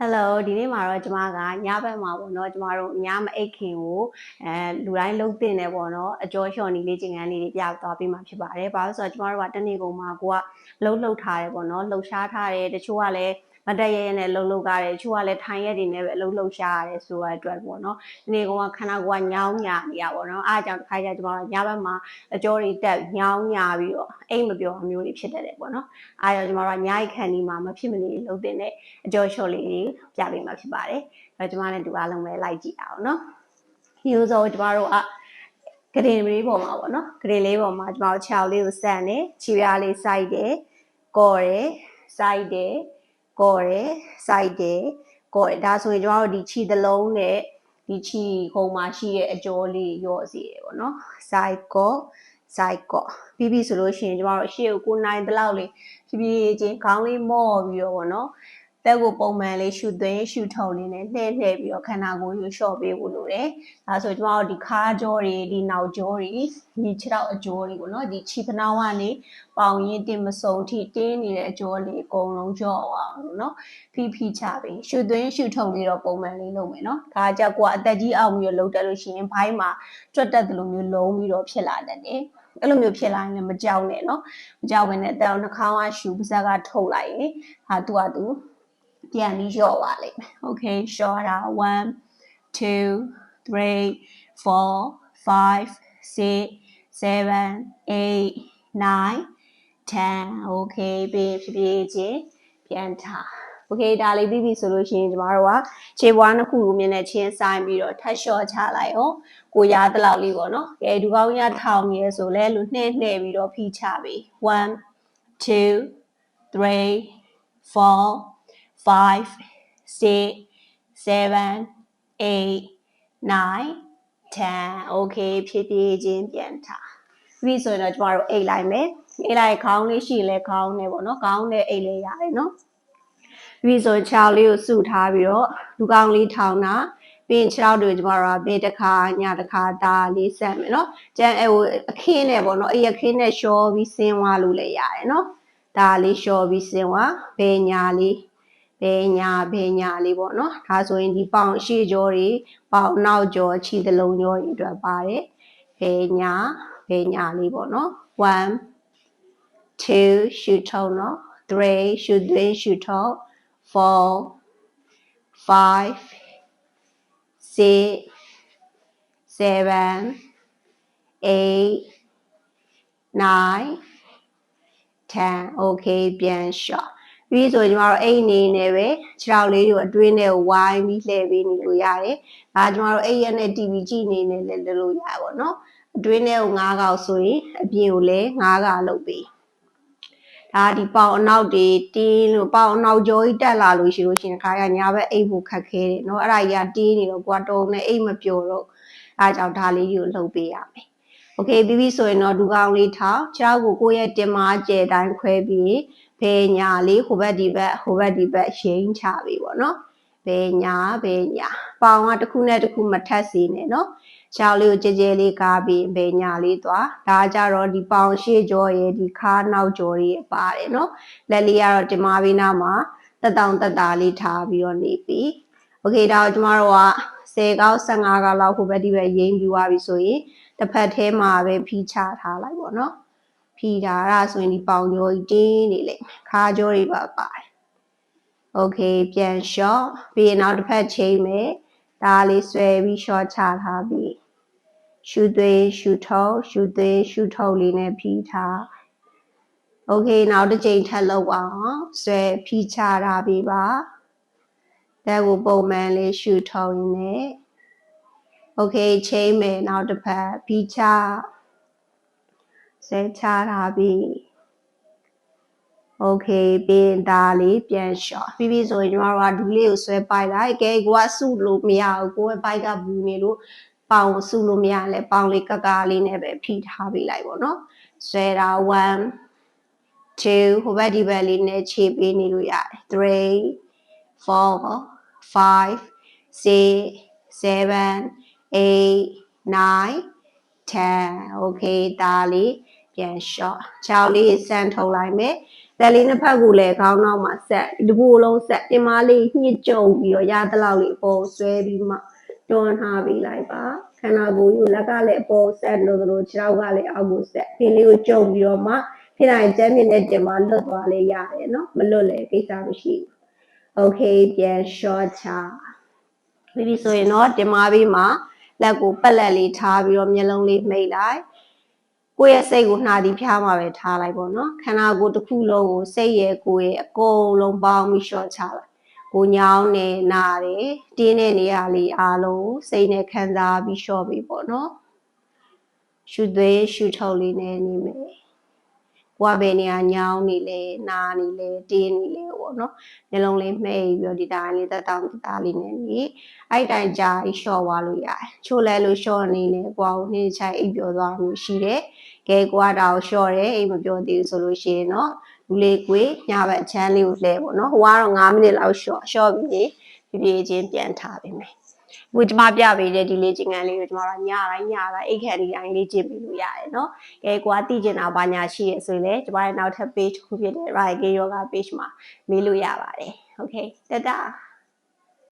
Hello ဒီနေ့မှာတော့ကျမကညဘက်မှာပေါ့နော်ကျမတို့ညမအိတ်ခင်ကိုအဲလူတိုင်းလုံးတင်နေပေါ့နော်အကျော်လျှော်နီလေးကျင်ကန်းလေးတွေပြသွားပေးမှာဖြစ်ပါတယ်။ဘာလို့ဆိုတော့ကျမတို့ကတနေ့ကုန်မှာကိုကလှုပ်လှုပ်ထားတယ်ပေါ့နော်လှုပ်ရှားထားတယ်တချို့ကလည်း မတက်ရရနဲ့လှုပ်လှုပ်ကားတယ်တချို့ကလည်းထိုင်ရက်တွေနဲ့ပဲအလုပ်လှုပ်ရှားရတယ်ဆိုတော့အတွက်ပေါ့နော်ဒီနေ့ကောင်ကခန္ဓာကိုယ်ကညောင်းညာနေရပေါ့နော်အားကြောင့်တစ်ခါကျကျမတို့ညဘက်မှာအကျော်တွေတက်ညောင်းညာပြီးတော့အိမ်မပြောအမျိုးတွေဖြစ်တတ်တယ်ပေါ့နော်အားကြောင့်ကျမတို့ကညအိတ်ခန်းဒီမှာမဖြစ်မနေလှုပ်တင်တဲ့အကျော်လျှော်လေးတွေပြပေးမှာဖြစ်ပါတယ်အဲကျမနဲ့တူအားလုံးပဲလိုက်ကြည့်အောင်နော်ဒီလိုဆိုကျမတို့ကဂရင်လေးပေါ်မှာပေါ့နော်ဂရင်လေးပေါ်မှာကျမတို့ခြေောက်လေးကိုဆက်နေခြေပြားလေးစိုက်တယ်ကော်တယ်စိုက်တယ် ကော်တယ်စိုက်တယ်ကော်တယ်ဒါဆိုရင်ကျမတို့ဒီခြေသလုံးနဲ့ဒီခြေခုံမှာရှိတဲ့အကျော်လေးရော့စီရပေါ့နော်စိုက်ကော်စိုက်ကော့ပြီးပြီဆိုလို့ရှိရင်ကျမတို့အရှိကိုကိုနိုင်တလောက်လေးဖြည်းဖြည်းချင်းခေါင်းလေးမော့ပြီးတော့ပေါ့နော် တက်ကိုပုံမှန်လေးရှုသွင်းရှုထုံလေးနဲ့လှည့်လှည့်ပြီးတော့ခန္ဓာကိုယ်ကိုလျှော့ပေးဖို့လိုတယ်။ဒါဆိုကျမတို့ဒီခါကြောတွေဒီနောက်ကြောတွေဒီခြေထောက်အကျော်တွေပေါ့နော်ဒီခြေဖနှောင်းကနေပေါင်ရင်းတင်မစုံထိတင်းနေတဲ့အကျော်လေးအကုန်လုံးကြော့အောင်နော်ဖိဖိချပြီးရှုသွင်းရှုထုံလေးတော့ပုံမှန်လေးလုပ်မယ်နော်။ခါကြောက်ကအသက်ကြီးအောင်ပြီးတော့လုပ်တတ်လို့ရှိရင်ဘိုင်းမှာကြွတ်တက်တယ်လို့မျိုးလုံးပြီးတော့ဖြစ်လာတတ်တယ်။အဲ့လိုမျိုးဖြစ်လာရင်လည်းမကြောက်နဲ့เนาะမကြောက်ဘဲနဲ့တောင်နှာခေါင်းကရှူပါးစပ်ကထုတ်လိုက်ရင်ဟာသူကသူ ပြန်ပြီးလျော့ပါလိမ့်မယ် okay လျှော့တာ1 2 3 4 5 6 7 8 9 10 okay ပြီးဖြည်းဖြည်းချင်းပြန်ထား okay ဒါလေးပြီးပြီဆိုလို့ရှိရင်ကျမတို့ကခြေပွားနှစ်ခုကိုမြင်တဲ့ချင်းဆိုင်ပြီးတော့ထပ်လျှော့ချလိုက်အောင်ကိုရတဲ့လောက်လေးပေါ့နော်ကဲဒီကောင်းရထောင်ရဲဆိုလဲလူနှဲ့နှဲ့ပြီးတော့ဖိချပြီ1 2 3 4 5 6 7 8 9 10 okay ဖြည်းဖြည်းချင်းပြန်ထားပြီးဆိုရင်တော့ကျမတို့အိတ်လိုက်မယ်အိတ်လိုက်ခေါင်းလေးရှိလဲခေါင်းနဲ့ပေါ့နော်ခေါင်းနဲ့အိတ်လေးရတယ်နော်ပြီးဆိုချောင်းလေးကိုစုထားပြီးတော့လူကောင်းလေးထောင်တာပြီးရင်ခြေထောက်တွေကျမတို့ကဘေးတစ်ခါညတစ်ခါဒါလေးဆက်မယ်နော်ကျန်အဲဟိုအခင်းနဲ့ပေါ့နော်အေးအခင်းနဲ့ရှောပြီးဆင်းသွားလို့လည်းရတယ်နော်ဒါလေးရှောပြီးဆင်းသွားဘေးညာလေး ဘယ်ညာဘယ်ညာလေးပေါ့နော်ဒါဆိုရင်ဒီပေါင်ရှေ့ကြောတွေပေါင်နောက်ကြောခြေသလုံးကြောတွေအတွက်ပါတယ်ဘယ်ညာဘယ်ညာလေးပေါ့နော်1 2ရှူထုံနော်3ရှူသွင်းရှူထုံ4 5 6 7 8 9 10 okay ပြန်ရှော့ ပြီးဆိုရင်ကျမတို့အိတ်အနေနဲ့ပဲခြေထောက်လေးကိုအတွင်းထဲကိုဝိုင်းပြီးလှည့်ပေးနေလို့ရတယ်။ဒါကျမတို့အိတ်ရက်နဲ့ TV ကြည့်နေနေလည်းလုပ်လို့ရပါဘောနော်။အတွင်းထဲကို၅កောက်ဆိုရင်အပြင်ကိုလည်း၅កောက်လုပ်ပေး။ဒါဒီပေါင်အနောက်တွေတင်းလို့ပေါင်အနောက်ကြောကြီးတက်လာလို့ရှိလို့ရှိရင်ခါရညာဘက်အိတ်ဖို့ခက်ခဲတယ်နော်။အဲ့ဒါကြီးကတင်းနေတော့ကိုကတုံနဲ့အိတ်မပျော်တော့အဲဒါကြောင့်ဒါလေးကြီးကိုလုပ်ပေးရမယ်။ Okay ပြီးပြီဆိုရင်တော့ဒူကောင်းလေးထောက်ခြေထောက်ကိုကိုယ့်ရဲ့တင်မာကျဲတိုင်းခွဲပြီး ဘယ်ညာလေးဟိုဘက်ဒီဘက်ဟိုဘက်ဒီဘက်ရိမ့်ချပြီပေါ့နော်ဘယ်ညာဘယ်ညာပေါင်ကတစ်ခုနဲ့တစ်ခုမထက်စေနဲ့နော်ချောင်းလေးကိုကြဲကြဲလေးကားပြီးဘယ်ညာလေးသွားဒါကြတော့ဒီပေါင်ရှေ့ကြောရဲ့ဒီခါနောက်ကြောတွေပါတယ်နော်လက်လေးကတော့ဒီမာဘီနာမှာတက်တောင်တက်တာလေးထားပြီးတော့နေပြီโอเคဒါတော့ကျမတို့က10ကောက်15ကောက်လောက်ဟိုဘက်ဒီဘက်ရိမ့်ပြီးသွားပြီဆိုရင်တစ်ဖက်ထဲမှာပဲဖီးချထားလိုက်ပေါ့နော် ဖြီတာအဲ့ဒါဆိုရင်ဒီပေါင်ကြောကြီးတင်းနေလိမ့်မယ်ခါကြောတွေပါပါတယ်โอเคပြန်လျှော့ပြီးရင်နောက်တစ်ဖက်ချိန်မယ်ဒါလေးဆွဲပြီးလျှော့ချထားပြီးရှူသွေးရှူထုတ်ရှူသွေးရှူထုတ်လေးနဲ့ဖြီထားโอเคနောက်တစ်ချိန်ထပ်လုပ်အောင်ဆွဲဖြီချထားပြီးပါတဲ့ကိုပုံမှန်လေးရှူထုတ်ရင်းနဲ့โอเคချိန်မယ်နောက်တစ်ဖက်ဖြီချ ဆဲချထားပြီโอเคပြင်သားလေးပြန်လျှော့ပြီးပြီဆိုရင်ကျမတို့ကဒူးလေးကိုဆွဲပိုက်လိုက်ကဲကိုကစုလို့မရဘူးကိုရဲ့ဘိုက်ကဘူးနေလို့ပေါင်စုလို့မရလဲပေါင်လေးကကားလေးနဲ့ပဲဖိထားပေးလိုက်ပေါ့နော်ဆွဲတာ1 2ဟိုဘက်ဒီဘက်လေးနဲ့ခြေပေးနေလို့ရတယ်3 4 5 6 7 8 9 10 okay ဒါလေး ပြန်လျှော့ချောက်လေးစမ်းထုတ်လိုက်မယ်တယ်လေးနှစ်ဖက်ကိုလည်းခေါင်းနောက်မှာဆက်ဒီတစ်ခုလုံးဆက်ပြင်မာလေးညှစ်ကြုံပြီးတော့ရသလောက်လေးအပေါ်ဆွဲပြီးမှတွန်းထားပြီးလိုက်ပါခန္ဓာကိုယ်ကိုလက်ကလည်းအပေါ်ဆက်လို့တို့ခြေထောက်ကလည်းအောက်ကိုဆက်ဒီလေးကိုကြုံပြီးတော့မှဖြစ်နိုင်ကျမ်းမြင့်တဲ့တင်မှာလွတ်သွားလေးရတယ်နော်မလွတ်လည်းကိစ္စမရှိဘူး okay ပြန် short ချပြီးပြီဆိုရင်တော့တင်မာပြီးမှလက်ကိုပက်လက်လေးထားပြီးတော့မျက်လုံးလေးမှိတ်လိုက် ကိုယ့်ရဲ့စိတ်ကိုနှာဒီဖျားမှာပဲထားလိုက်ပေါ့နော်ခန္ဓာကိုယ်တစ်ခုလုံးကိုစိတ်ရဲ့ကိုယ်ရဲ့အကုန်လုံးပေါင်းပြီးရှော့ချလိုက်ကိုညောင်းနေနာတယ်တင်းတဲ့နေရာလေးအားလုံးကိုစိတ်နဲ့ခံစားပြီးရှော့ပြီးပေါ့နော်ရှုသွေးရှုထုတ်လေးနဲ့နေမယ် ကိုယ်ကဘယ်နေရာညောင်းနေလဲနာနေလဲတင်းနေလဲပေါ့နော်နှလုံးလေးမှိတ်ပြီးတော့ဒီတိုင်းလေးတက်တောင်းတာလေးနဲ့နေအဲ့တိုင်ကြာပြီးရှော့သွားလို့ရတယ်ချို့လဲလို့ရှော့နေလဲကိုယ်ကိုနှိမ့်ချိုက်အိပ်ပျော်သွားလို့ရှိတယ်ကဲကွာတာကိုလျှော့တယ်အိမ်မပြောသေးဘူးဆိုလို့ရှိရင်တော့လူလေးကွေညဘက်အချမ်းလေးကိုလှဲပေါ့နော်ဟိုကတော့9မိနစ်လောက်လျှော့လျှော့ပြီးဖြည်းဖြည်းချင်းပြန်ထားပေးမယ်အ ခုကျမပြပေးတဲ့ဒီလေးချင်းကန်လေးကိုကျမတို့ညတိုင်းညတိုင်းအိတ်ခန့်ဒီတိုင်းလေးကျင့်ပြီးလို့ရတယ်နော်ကဲကွာသိကျင်တာဘာညာရှိရဆိုရင်လည်းကျမရဲ့နောက်ထပ် page တစ်ခုဖြစ်တဲ့ Right Yoga page မှာမေးလို့ရပါတယ် okay တတ